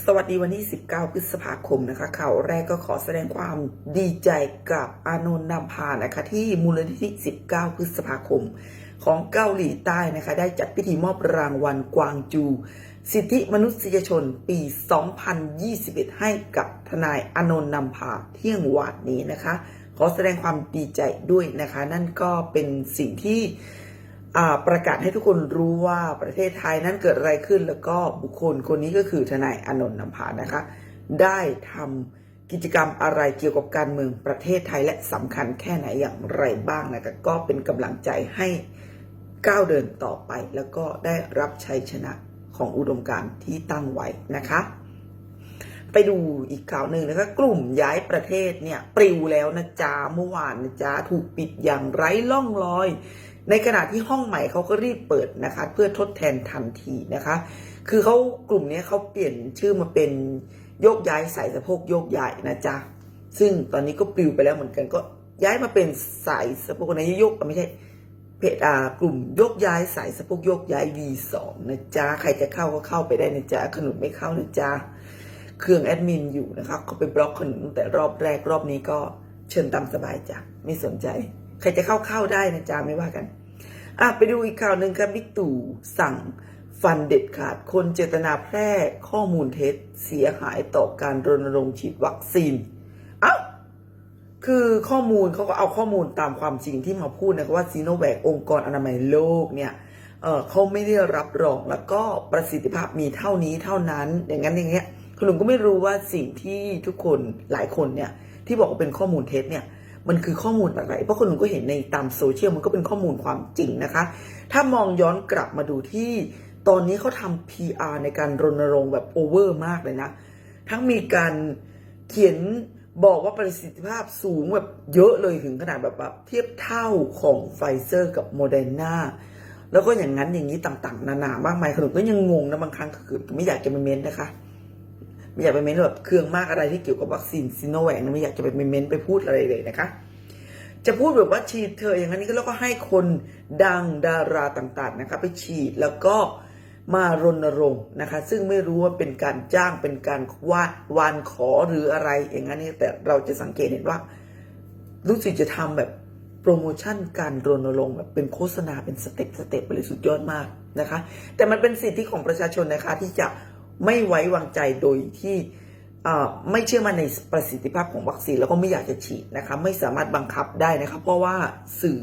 สวัสดีวันที่ 19 พฤษภาคมนะคะข่าวแรกก็ขอแสดงความดีใจกับอานนท์นำพานะคะที่มูลนิธิ 19 พฤษภาคม ของเกาหลีใต้นะคะได้จัดพิธีมอบรางวัลกวางจู สิทธิมนุษยชนปี 2021 ให้กับทนายอานนท์นำพาเที่ยงวานนี้นะคะ ขอแสดงความดีใจด้วยนะคะ นั่นก็เป็นสิ่งที่ ประกาศให้ทุกคนรู้ว่าประเทศไทยนั้นเกิดอะไรขึ้น แล้วก็บุคคลคนนี้ก็คือทนายอนนท์นำพานะคะ ได้ทำกิจกรรมอะไรเกี่ยวกับการเมืองประเทศไทยและสำคัญแค่ไหนอย่างไรบ้างนะคะก็เป็นกำลังใจให้ก้าวเดินต่อไป แล้วก็ได้รับชัยชนะของอุดมการณ์ที่ตั้งไว้นะคะ ไปดูอีกข่าวหนึ่งนะคะกลุ่มย้ายประเทศเนี่ยปลิวแล้วนะจ๊ะเมื่อวานนะจ๊ะถูกปิดอย่างไร้ล่องรอย ในขณะที่ห้องใหม่เขาก็รีบเปิดนะคะ เพื่อทดแทนทันทีนะคะ คือเขากลุ่มนี้เขาเปลี่ยนชื่อมาเป็นโยกย้ายสายสะโพกโยกย้ายนะจ๊ะซึ่งตอนนี้ก็ปลิวไปแล้วเหมือนกันก็ย้ายมาเป็นสายสะโพกในโยกไม่ใช่เพจอากลุ่มโยกย้ายสายสะโพกโยกย้าย V2 นะจ๊ะใครจะเข้าก็เข้าไปได้นะจ๊ะขนุนไม่เข้านะจ๊ะ เครื่องแอดมินอยู่นะคะเขาไปบล็อกขนุนตั้งแต่รอบแรกรอบนี้ก็เชิญตามสบายจ้ะไม่สนใจ ใครจะเข้าเข้าได้นะจ๊ะไม่ว่ากันอะไปดูอีกข่าวหนึ่งครับบิ๊กตู่สั่งฟันเด็ดขาดคนเจตนาแพร่ข้อมูลเท็จเสียหายต่อการรณรงค์ฉีดวัคซีนเอ้าคือข้อมูลเขาก็เอาข้อมูลตามความจริงที่มาพูดนะครับว่าซีโนแวคองค์กรอนามัยโลกเนี่ยเออเขาไม่ได้รับรองแล้วก็ประสิทธิภาพมีเท่านี้เท่านั้น อย่างนั้นอย่างเงี้ย คุณหนุ่มก็ไม่รู้ว่าสิ่งที่ทุกคนหลายคนเนี่ยที่บอกว่าเป็นข้อมูลเท็จเนี่ยมันคือข้อมูลอะไร เพราะคุณหนุ่มก็เห็นในตามโซเชียลมันก็เป็นข้อมูลความจริงนะคะ ถ้ามองย้อนกลับมาดูที่ตอนนี้เขาทำ PR ในการรณรงค์แบบโอเวอร์มากเลยนะ ทั้งมีการเขียนบอกว่าประสิทธิภาพสูงแบบเยอะเลยถึงขนาดแบบว่าเทียบเท่าของไฟเซอร์กับโมเดอร์นาแล้วก็อย่างนั้นอย่างนี้ต่างๆ นานามากมายขนมก็ยังงงนะบางครั้งคือไม่อยากจะไปเม้นนะคะ ไม่อยากไปเม้นแบบเครื่องมากอะไรที่เกี่ยวกับวัคซีนซิโนแวคไม่อยากจะไปเม้นไปพูดอะไรเลยนะคะ จะพูดแบบว่าฉีดเธออย่างนั้นก็แล้วก็ให้คนดังดาราต่างๆนะคะไปฉีดแล้วก็มารณรงค์นะคะ ซึ่งไม่รู้ว่าเป็นการจ้างเป็นการวาดวานขอหรืออะไร อย่างนั้นนี่แต่เราจะสังเกตเห็นว่า รู้สึกจะทำแบบโปรโมชั่นการรณรงค์แบบเป็นโฆษณาเป็นสเต็ปสเต็ปไปเลยสุดยอดมากนะคะ แต่มันเป็นสิทธิของประชาชนนะคะที่จะ ไม่ไว้วางใจโดยที่ไม่เชื่อมั่นในประสิทธิภาพของวัคซีนแล้วก็ไม่อยากจะฉีดนะคะไม่สามารถบังคับได้นะคะเพราะว่าสื่อ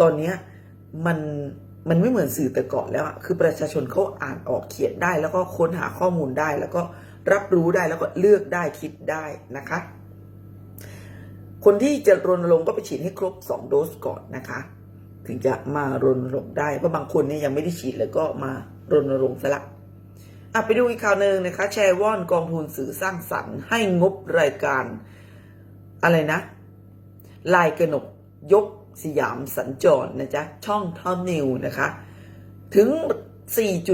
ตอนนี้มันมันไม่เหมือนสื่อแต่ก่อนแล้วคือประชาชนเขาอ่านออกเขียนได้ แล้วก็ค้นหาข้อมูลได้ แล้วก็รับรู้ได้แล้วก็เลือกได้คิดได้นะคะ คนที่จะรณรงค์ก็ไปฉีดให้ครบ 2 โดสก่อนนะคะ ถึงจะมารณรงค์ได้เพราะบางคนเนี่ยยังไม่ได้ฉีดแล้วก็มารณรงค์ซะละ อะไปดูอีกข่าวหนึ่งนะคะ แชร์ว่อนกองทุนสื่อสร้างสรรค์ให้งบรายการอะไรนะ ลายกระหนกยกสยามสัญจรนะจ๊ะ ช่องทอมนิวนะคะ ถึง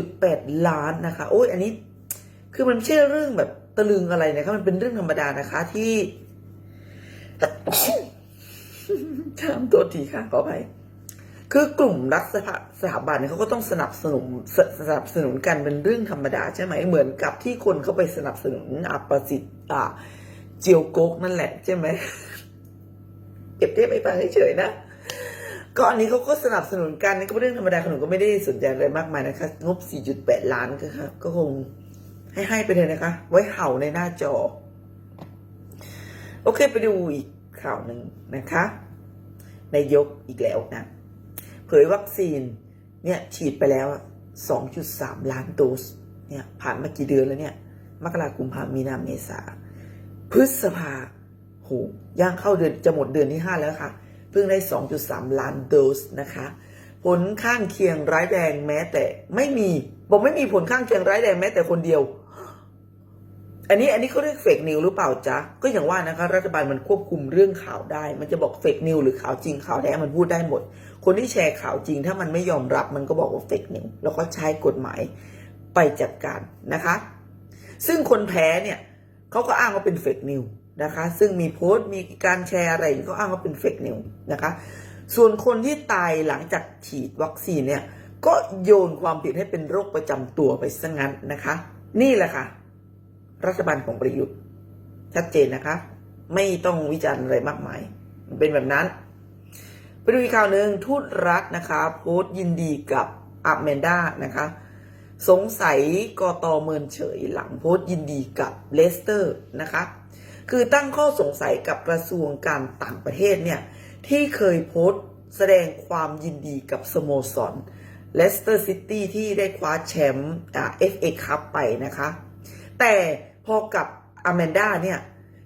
4.8 ล้านนะคะ โอ้ยอันนี้ คือมันไม่ใช่เรื่องแบบตะลึงอะไรนะคะ มันเป็นเรื่องธรรมดานะคะที่ถามตัวทีค่ะขออภัย คือกลุ่มรัฐสถาสถาบันเนี่เขาก็ต้องสนับสนุนสสนับสนุนกันเป็นเรื่องธรรมดาใช่ไหมเหมือนกับที่คนเขาไปสนับสนุนอาประสิทธิ์อ่าเจียวโกกนั่นแหละใช่ไหมเก็บเทียบไปฟังเฉยๆนะก็อันนี้เขาก็สนับสนุนกันนี่ก็เป็นเรื่องธรรมดาขนมก็ไม่ได้สนใจอะไรมากมายนะคะ งบ 4.8 ล้านก็ค่ะก็คงให้ให้ไปเลยนะคะ ไว้เห่าในหน้าจอ โอเคไปดูอีกข่าวหนึ่งนะคะนายกอีกแล้วนะ เผยวัคซีนเนี่ยฉีดไปแล้วอะ2.3 ล้านโดสเนี่ยผ่านมากี่เดือนแล้วเนี่ยมกราคมกุมภามีนาเมษาพฤษภาโหย่างเข้าเดือนจะหมดเดือนที่ 5 แล้วค่ะ เพิ่งได้ 2.3 ล้านโดสนะคะ ผลข้างเคียงร้ายแรงแม้แต่ไม่มีบอกไม่มีผลข้างเคียงร้ายแรงแม้แต่คนเดียว อันนี้อันนี้เขาเรียกเฟกนิวหรือเปล่าจ๊ะ ก็อย่างว่านะคะรัฐบาลมันควบคุมเรื่องข่าวได้ มันจะบอกเฟกนิวหรือข่าวจริงข่าวแท้มันพูดได้หมด คนที่แชร์ข่าวจริง ถ้ามันไม่ยอมรับมันก็บอกว่าเฟกนิวแล้วก็ใช้กฎหมายไปจัดการนะคะ ซึ่งคนแพ้เนี่ยเขาก็อ้างว่าเป็นเฟกนิวนะคะ ซึ่งมีโพสต์มีการแชร์อะไรเขาอ้างว่าเป็นเฟกนิวนะคะ ส่วนคนที่ตายหลังจากฉีดวัคซีนเนี่ยก็โยนความผิดให้เป็นโรคประจำตัวไปซะงั้นนะคะ นี่แหละค่ะ รัฐบาลของประยุทธ์ชัดเจนนะคะ ไม่ต้องวิจารณ์อะไรมากมาย มันเป็นแบบนั้น ไปดูอีกข่าวหนึ่งทูตรัฐนะคะ โพสต์ยินดีกับอัมแมนด้านะคะ สงสัยกตเมินเฉยหลังโพสต์ยินดีกับเลสเตอร์นะคะ คือตั้งข้อสงสัยกับกระทรวงการต่างประเทศเนี่ย ที่เคยโพสต์แสดงความยินดีกับสโมสรเลสเตอร์ซิตี้ที่ได้คว้าแชมป์เอ่า FA คัพไปนะคะ แต่พอกับอแมนด้าเนี่ย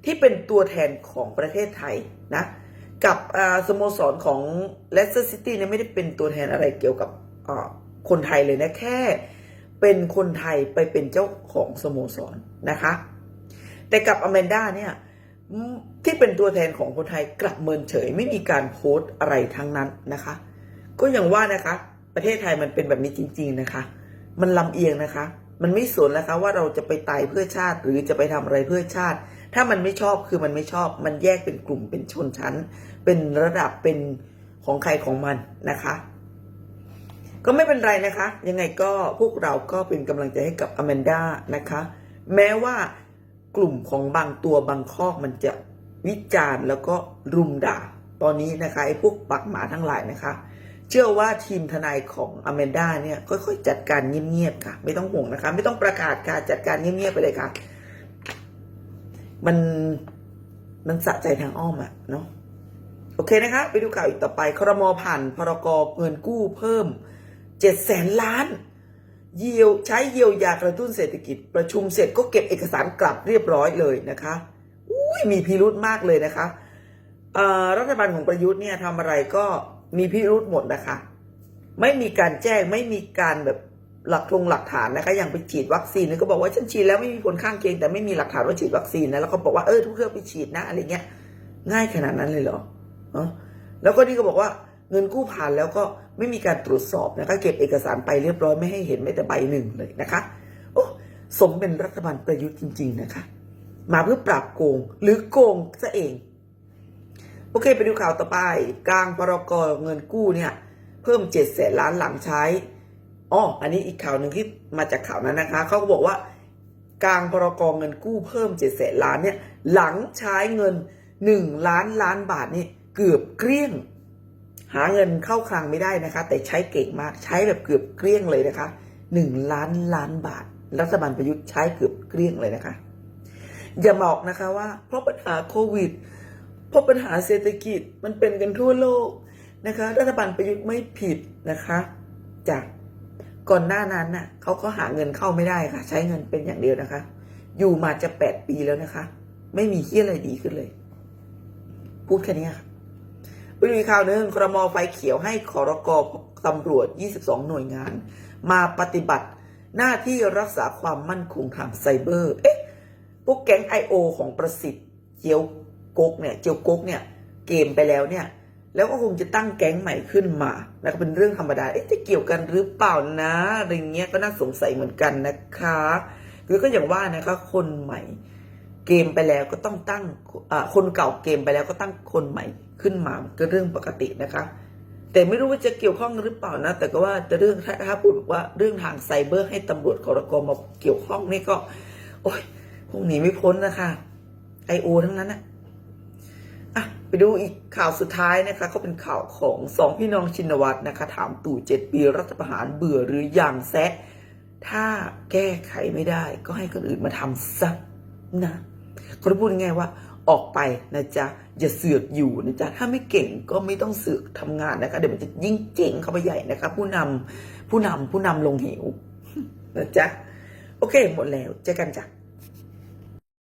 ที่เป็นตัวแทนของประเทศไทยนะกับสโมสรของเลสเตอร์ซิตี้เนี่ยไม่ได้เป็นตัวแทนอะไรเกี่ยวกับคนไทยเลยนะ แค่เป็นคนไทยไปเป็นเจ้าของสโมสรนะคะ แต่กับอแมนด้าเนี่ยที่เป็นตัวแทนของคนไทยกลับเมินเฉย ไม่มีการโพสต์อะไรทั้งนั้นนะคะ ก็อย่างว่านะคะ ประเทศไทยมันเป็นแบบนี้จริง ๆนะคะ มันลำเอียงนะคะ มันไม่สนนะคะว่าเราจะไปตายเพื่อชาติ หรือจะไปทำอะไรเพื่อชาติ ถ้ามันไม่ชอบคือมันไม่ชอบ มันแยกเป็นกลุ่มเป็นชนชั้น เป็นระดับเป็นของใครของมันนะคะ ก็ไม่เป็นไรนะคะ ยังไงก็พวกเราก็เป็นกำลังใจให้กับอแมนด้านะคะ แม้ว่ากลุ่มของบางตัวบางข้อมันจะวิจารณ์แล้วก็รุมด่า ตอนนี้นะคะไอ้พวกปักหมาทั้งหลายนะคะ เชื่อว่าทีมทนายของอแมนด้าเนี่ยค่อยๆจัดการเงียบๆค่ะ ไม่ต้องห่วงนะคะ ไม่ต้องประกาศการจัดการเงียบๆไปเลยค่ะ มันมันสะใจทางอ้อมอะเนาะโอเคนะคะ ไปดูข่าวอีกต่อไปครมผ่านพรกเงินกู้เพิ่มเจ็ดแสนล้าน เยียวใช้เยียวยากระตุ้นเศรษฐกิจ ประชุมเสร็จก็เก็บเอกสารกลับเรียบร้อยเลยนะคะอุ้ยมีพิรุธมากเลยนะคะรัฐบาลของประยุทธ์เนี่ยทำอะไรก็ มีพิรุธหมดนะคะ ไม่มีการแจ้งไม่มีการแบบหลักลงหลักฐานนะคะ อย่างไปฉีดวัคซีนเนี่ยก็บอกว่าฉันฉีดแล้วไม่มีผลข้างเคียงแต่ไม่มีหลักฐานว่าฉีดวัคซีนนะแล้วก็บอกว่าเออทุกเครื่องไปฉีดนะอะไรเงี้ย ง่ายขนาดนั้นเลยเหรอเออแล้วก็นี่ก็บอกว่าเงินกู้ผ่านแล้วก็ไม่มีการตรวจสอบนะคะเก็บเอกสารไปเรียบร้อยไม่ให้เห็นแม้แต่ใบหนึ่งเลยนะคะ โอ้สมเป็นรัฐบาลประยุทธ์จริง ๆ นะคะ มาเพื่อปราบโกงหรือโกงซะเอง โอเค ไปดูข่าวต่อไป กลางพรกเงินกู้เนี่ยเพิ่มเจ็ดแสนล้านหลังใช้อ๋ออันนี้อีกข่าวหนึ่งที่มาจากข่าวนั้นนะคะเขาก็บอกว่ากลางพรกเงินกู้เพิ่มเจ็ดแสนล้านเนี่ยหลังใช้เงินหนึ่งล้านล้านบาทนี่เกือบเกลี้ยง หาเงินเข้าคลังไม่ได้นะคะ แต่ใช้เก่งมากใช้แบบเกือบเกลี้ยงเลยนะคะหนึ่งล้านล้านบาท รัฐบาลประยุทธ์ใช้เกือบเกลี้ยงเลยนะคะ อย่าบอกนะคะว่าเพราะปัญหาโควิด เพราะปัญหาเศรษฐกิจมันเป็นกันทั่วโลกนะคะ รัฐบาลประยุทธ์ไม่ผิดนะคะจากก่อนหน้านั้นน่ะเขาก็หาเงินเข้าไม่ได้ค่ะ ใช้เงินเป็นอย่างเดียวนะคะ อยู่มาจะแปดปีแล้วนะคะ ไม่มีเฮี้ยอะไรดีขึ้นเลย พูดแค่นี้ค่ะไปดูข่าวหนึ่งครมไฟเขียวให้ขอรกตำรวจ 22 หน่วยงาน มาปฏิบัติหน้าที่รักษาความมั่นคงทางไซเบอร์ เอ๊ะพวกแก๊ง I.O. ของประสิทธิ์เจียว กกเนี่ยเจียวกกเนี่ยเกมไปแล้วเนี่ยแล้วก็คงจะตั้งแก๊งใหม่ขึ้นมา แล้วก็เป็นเรื่องธรรมดา เอ๊ะจะเกี่ยวกันหรือเปล่านะอะไรเงี้ยก็น่าสงสัยเหมือนกันนะคะคือก็อย่างว่านะคะคนใหม่เกมไปแล้วก็ต้องตั้งคนเก่าเกมไปแล้วก็ตั้งคนใหม่ขึ้นมาก็เรื่องปกตินะคะ แต่ไม่รู้ว่าจะเกี่ยวข้องหรือเปล่านะ แต่ก็ว่าจะเรื่องถ้าถ้าพูดบอกว่าเรื่องทางไซเบอร์ให้ตำรวจกรกมาเกี่ยวข้องนี่ก็ โอ้ยคงหนีไม่พ้นนะคะไอโอทั้งนั้นนะ อะไปดูอีกข่าวสุดท้ายนะคะก็เป็นข่าวของสองพี่น้องชินวัตรนะคะ ถามตู่เจ็ดปีรัฐประหารเบื่อหรืออยังแซะถ้าแก้ไขไม่ได้ ก็ให้คนอื่นมาทำซะนะเขาพูดง่ายว่าออกไปนะจ๊ะอย่าเสือกอยู่นะจ๊ะถ้าไม่เก่งก็ไม่ต้องเสือกทำงานนะคะ เดี๋ยวมันจะยิ่งเจ๋งเข้าไปใหญ่นะคะ ผู้นำผู้นำผู้นำลงเหวนะจ๊ะโอเค หมดแล้วเจอกันจ้ะ